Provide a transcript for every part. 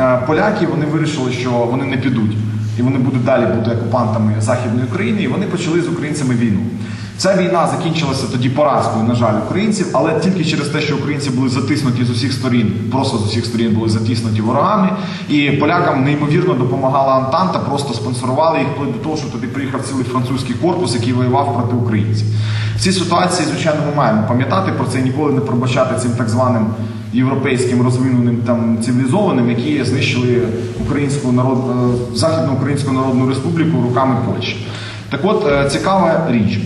е, поляки вони вирішили, що вони не підуть і вони будуть далі бути окупантами Західної України, і вони почали з українцями війну. Ця війна закінчилася тоді поразкою, на жаль, українців, але тільки через те, що українці були затиснуті з усіх сторін, просто з усіх сторін були затиснуті ворогами, і полякам неймовірно допомагала Антанта, просто спонсорували їх вплоть до того, що туди приїхав цілий французький корпус, який воював проти українців. В цій ситуації, звичайно, ми маємо пам'ятати про це і ніколи не пробачати цим так званим європейським розвиненим там цивілізованим, які знищили українську народ е, Західну Українську Народну Республіку руками Польщі. Так от е, цікава річ.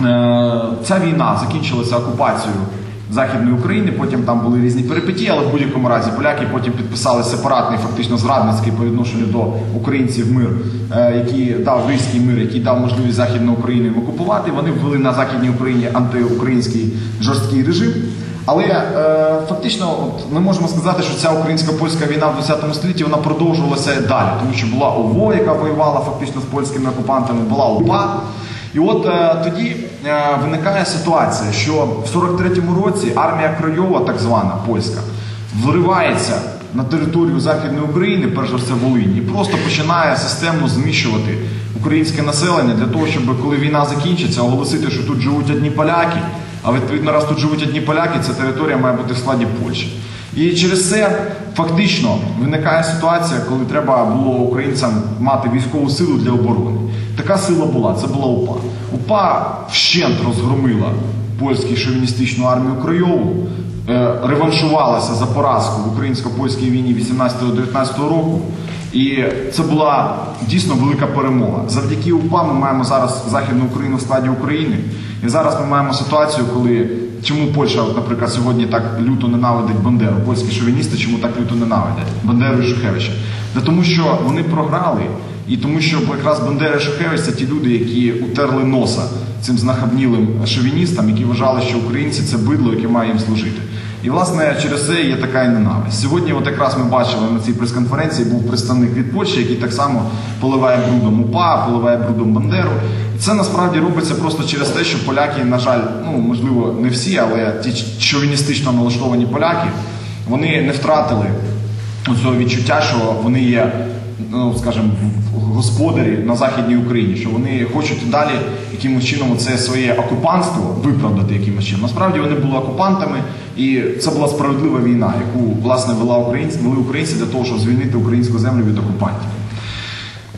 Е, Ця війна закінчилася окупацією Західної України, потім там були різні перипетії, але в будь-якому разі поляки потім підписали сепаратний, фактично зрадницький по відношенню до українців мир, який дав Ризький мир, який дав можливість Західної України окупувати. Вони ввели на Західній Україні антиукраїнський жорсткий режим. Але е, фактично, от, ми можемо сказати, що ця українсько-польська війна в 20 столітті вона продовжувалася і далі, тому що була ОВО, яка воювала фактично з польськими окупантами, була УПА. І от е, тоді е, виникає ситуація, що в 43-му році армія Крайова, так звана польська, вривається на територію Західної України, перш за все Волині, і просто починає системно зміщувати українське населення для того, щоб коли війна закінчиться, оголосити, що тут живуть одні поляки. А відповідно, раз тут живуть одні поляки, ця територія має бути в складі Польщі. І через це фактично виникає ситуація, коли треба було українцям мати військову силу для оборони. Така сила була, це була УПА. УПА вщент розгромила польську шовіністичну армію Крайову, е, реваншувалася за поразку в українсько-польській війні 18-19 року. І це була дійсно велика перемога. Завдяки УПА ми маємо зараз Західну Україну в складі України. І зараз ми маємо ситуацію, коли чому Польща, наприклад, сьогодні так люто ненавидить Бандеру, польські шовіністи, чому так люто ненавидять Бандеру і Шухевича? Та тому, що вони програли, і тому, що якраз Бандера і Шухевич це ті люди, які утерли носа цим знахабнілим шовіністам, які вважали, що українці це бидло, яке має їм служити. І власне через це є така і ненависть. Сьогодні, от якраз ми бачили на цій прес-конференції, був представник від Польщі, який так само поливає брудом УПА, поливає брудом Бандеру. І це насправді робиться просто через те, що поляки, на жаль, ну можливо, не всі, але ті шовіністично налаштовані поляки, вони не втратили цього відчуття, що вони є, ну скажімо, господарі на західній Україні, що вони хочуть далі якимось чином це своє окупанство виправдати якимось чином. Насправді вони були окупантами, і це була справедлива війна, яку власне вела українці, вели українці для того, щоб звільнити українську землю від окупантів.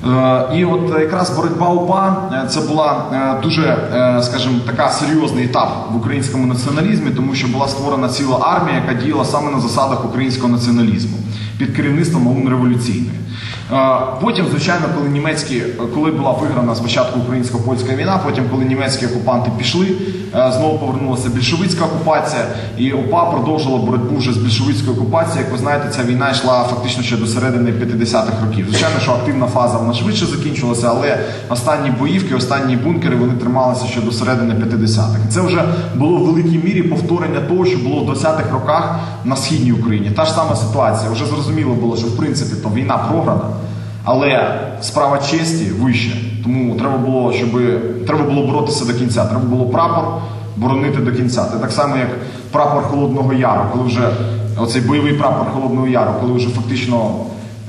Е, І от якраз боротьба УПА е, це була е, дуже, скажімо, така серйозний етап в українському націоналізмі, тому що була створена ціла армія, яка діяла саме на засадах українського націоналізму під керівництвом ОУН революційної. Е, Потім, звичайно, коли німецькі, коли була виграна спочатку українсько-польська війна, потім, коли німецькі окупанти пішли, е, знову повернулася більшовицька окупація, і ОПА продовжила боротьбу вже з більшовицькою окупацією. Як ви знаєте, ця війна йшла фактично ще до середини 50-х років. Звичайно, що активна фаза вона швидше закінчилася, але останні боївки, останні бункери вони трималися ще до середини 50-х. Це вже було в великій мірі повторення того, що було в 20-х роках на східній Україні. Та ж сама ситуація. Вже зрозуміло було, що в принципі то війна програна. Але справа честі вище. Тому треба було, щоб треба було боротися до кінця. Треба було прапор боронити до кінця. Це так само, як прапор Холодного Яру, коли вже оцей бойовий прапор Холодного Яру, коли вже фактично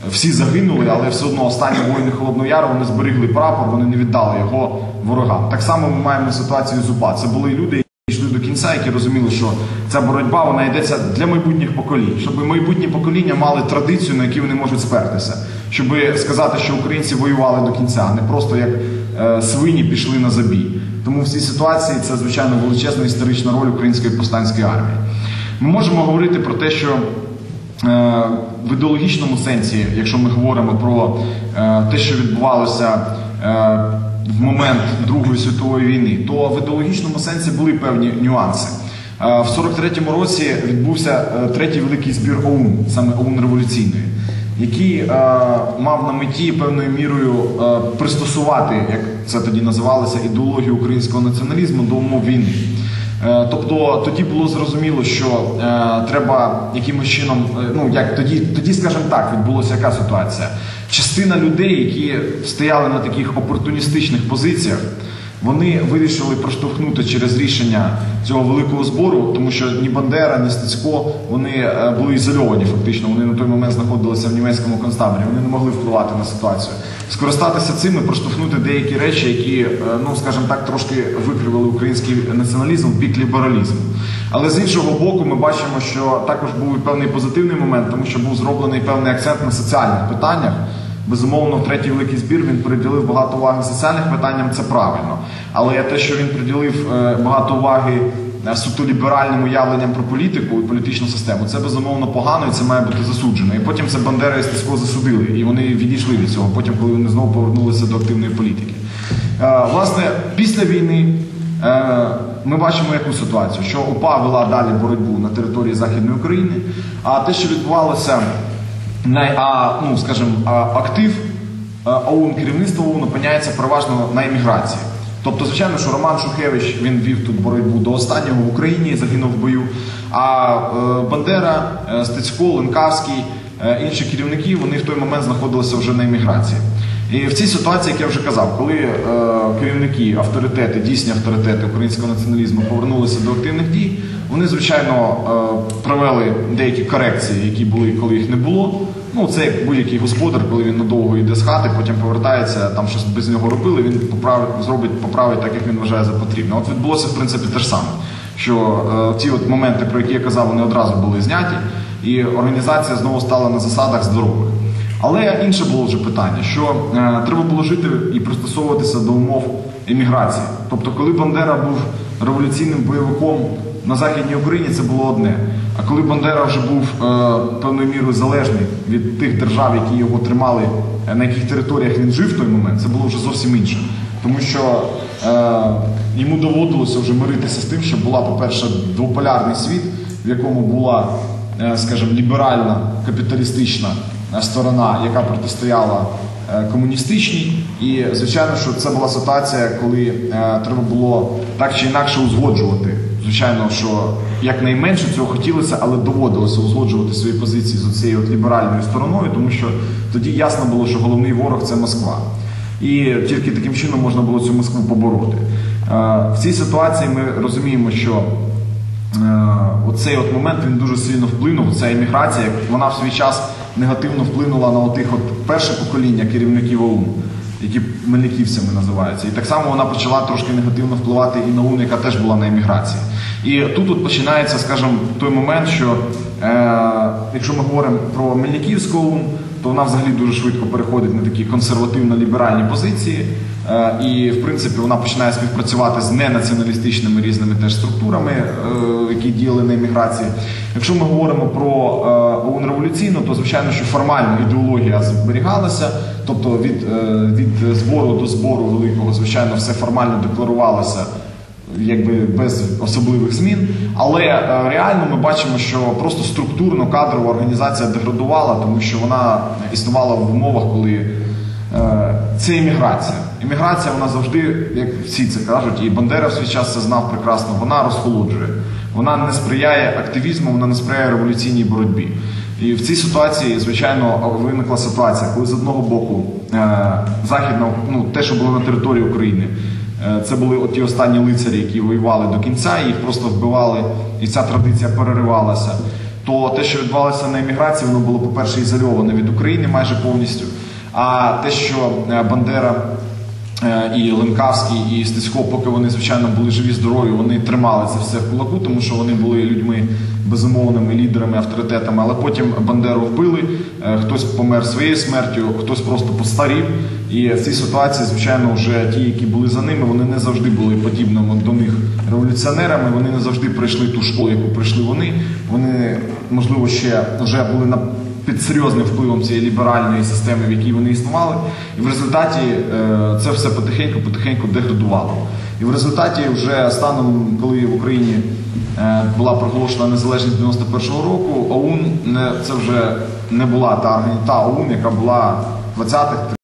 всі загинули, але все одно останні воїни Холодного Яру вони зберігли прапор, вони не віддали його ворогам. Так само ми маємо ситуацію з УПА. Це були люди, кінця, які розуміли, що ця боротьба вона йдеться для майбутніх поколінь, щоб майбутні покоління мали традицію, на які вони можуть спертися, щоб сказати, що українці воювали до кінця, а не просто як е, свині пішли на забій. Тому в цій ситуації це звичайно величезна історична роль української повстанської армії. Ми можемо говорити про те, що е, в ідеологічному сенсі, якщо ми говоримо про е, те, що відбувалося. В момент Другої світової війни, то в ідеологічному сенсі були певні нюанси. В 43-му році відбувся е, третій великий збір ОУН, саме ОУН революційної, який е, мав на меті певною мірою е, пристосувати, як це тоді називалося, ідеологію українського націоналізму до умов війни. Е, Тобто тоді було зрозуміло, що е, треба якимось чином, е, ну як тоді, тоді, скажімо так, відбулося яка ситуація. Частина людей, які стояли на таких опортуністичних позиціях, Вони вирішили проштовхнути через рішення цього великого збору, тому що ні Бандера, ні Стецько вони е, були ізольовані фактично. Вони на той момент знаходилися в німецькому концтаборі. Вони не могли впливати на ситуацію. Скористатися цим і проштовхнути деякі речі, які, е, ну скажімо так, трошки викривили український націоналізм в бік лібералізму. Але з іншого боку, ми бачимо, що також був певний позитивний момент, тому що був зроблений певний акцент на соціальних питаннях. Безумовно, в третій великий збір він приділив багато уваги соціальним питанням, це правильно. Але те, що він приділив е, багато уваги е, суто ліберальним уявленням про політику і політичну систему, це безумовно погано і це має бути засуджено. І потім це Бандера і Стецько засудили, і вони відійшли від цього. Потім, коли вони знову повернулися до активної політики. Е, Власне, після війни. Ми бачимо яку ситуацію, що УПА вела далі боротьбу на території Західної України, а те, що відбувалося най, а, ну, скажімо, актив а, ОУН, керівництво ОУН опиняється переважно на еміграції. Тобто, звичайно, що Роман Шухевич він вів тут боротьбу до останнього в Україні, загинув в бою. А е, Бандера, е, Стецько, Ленкавський, е, інші керівники вони в той момент знаходилися вже на еміграції. І в цій ситуації, як я вже казав, коли е, керівники, авторитети, дійсні авторитети українського націоналізму повернулися до активних дій, вони, звичайно, е, провели деякі корекції, які були, коли їх не було. Ну, це як будь-який господар, коли він надовго йде з хати, потім повертається, там щось без нього робили, він поправить, зробить, поправить так, як він вважає за потрібне. От відбулося, в принципі, те ж саме. Що е, ті от моменти, про які я казав, вони одразу були зняті, і організація знову стала на засадах здорових. Але інше було вже питання, що е, треба було жити і пристосовуватися до умов еміграції. Тобто, коли Бандера був революційним бойовиком на Західній Україні, це було одне. А коли Бандера вже був е, певною мірою залежний від тих держав, які його тримали, е, на яких територіях він жив в той момент, це було вже зовсім інше. Тому що е, йому доводилося вже миритися з тим, що була, по-перше, двополярний світ, в якому була, е, скажімо, ліберальна капіталістична е, сторона, яка протистояла е, комуністичній. І звичайно, що це була ситуація, коли е, треба було так чи інакше узгоджувати. Звичайно, що якнайменше цього хотілося, але доводилося узгоджувати свої позиції з цією ліберальною стороною, тому що тоді ясно було, що головний ворог це Москва. І тільки таким чином можна було цю Москву побороти. Е, В цій ситуації ми розуміємо, що е, оцей от момент він дуже сильно вплинув. Ця еміграція, вона в свій час негативно вплинула на отих от перше покоління керівників ОУН, які мельниківцями називаються. І так само вона почала трошки негативно впливати і на ОУН, яка теж була на еміграції. І тут от починається, скажімо, той момент, що е, якщо ми говоримо про Мельниківську то вона взагалі дуже швидко переходить на такі консервативно-ліберальні позиції. Е, І, в принципі, вона починає співпрацювати з ненаціоналістичними різними теж структурами, е, які діяли на еміграції. Якщо ми говоримо про е, ОУН революційну, то звичайно, що формально ідеологія зберігалася, тобто від, від збору до збору великого, звичайно, все формально декларувалося якби без особливих змін. Але реально ми бачимо, що просто структурно кадрова організація деградувала, тому що вона існувала в умовах, коли це імміграція. Імміграція вона завжди, як всі це кажуть, і Бандера в свій час це знав прекрасно, вона розхолоджує. Вона не сприяє активізму, вона не сприяє революційній боротьбі. І в цій ситуації, звичайно, виникла ситуація, коли з одного боку е, західна, ну те, що було на території України, е, це були от ті останні лицарі, які воювали до кінця, їх просто вбивали, і ця традиція переривалася. То те, що відбувалося на еміграції, воно було, по-перше, ізольоване від України майже повністю. А те, що е, Бандера і Ленкавський, і Стецько, поки вони, звичайно, були живі, здорові, вони тримали це все в кулаку, тому що вони були людьми безумовними лідерами, авторитетами. Але потім Бандеру вбили, е, хтось помер своєю смертю, хтось просто постарів. І в цій ситуації, звичайно, вже ті, які були за ними, вони не завжди були подібними до них революціонерами. Вони не завжди пройшли ту школу, яку пройшли вони. Вони, можливо, ще вже були на під серйозним впливом цієї ліберальної системи, в якій вони існували, і в результаті е, це все потихеньку-потихеньку деградувало. І в результаті, вже станом, коли в Україні е, була проголошена незалежність 91-го року, ОУН це вже не була та та ОУН, яка була в 20-х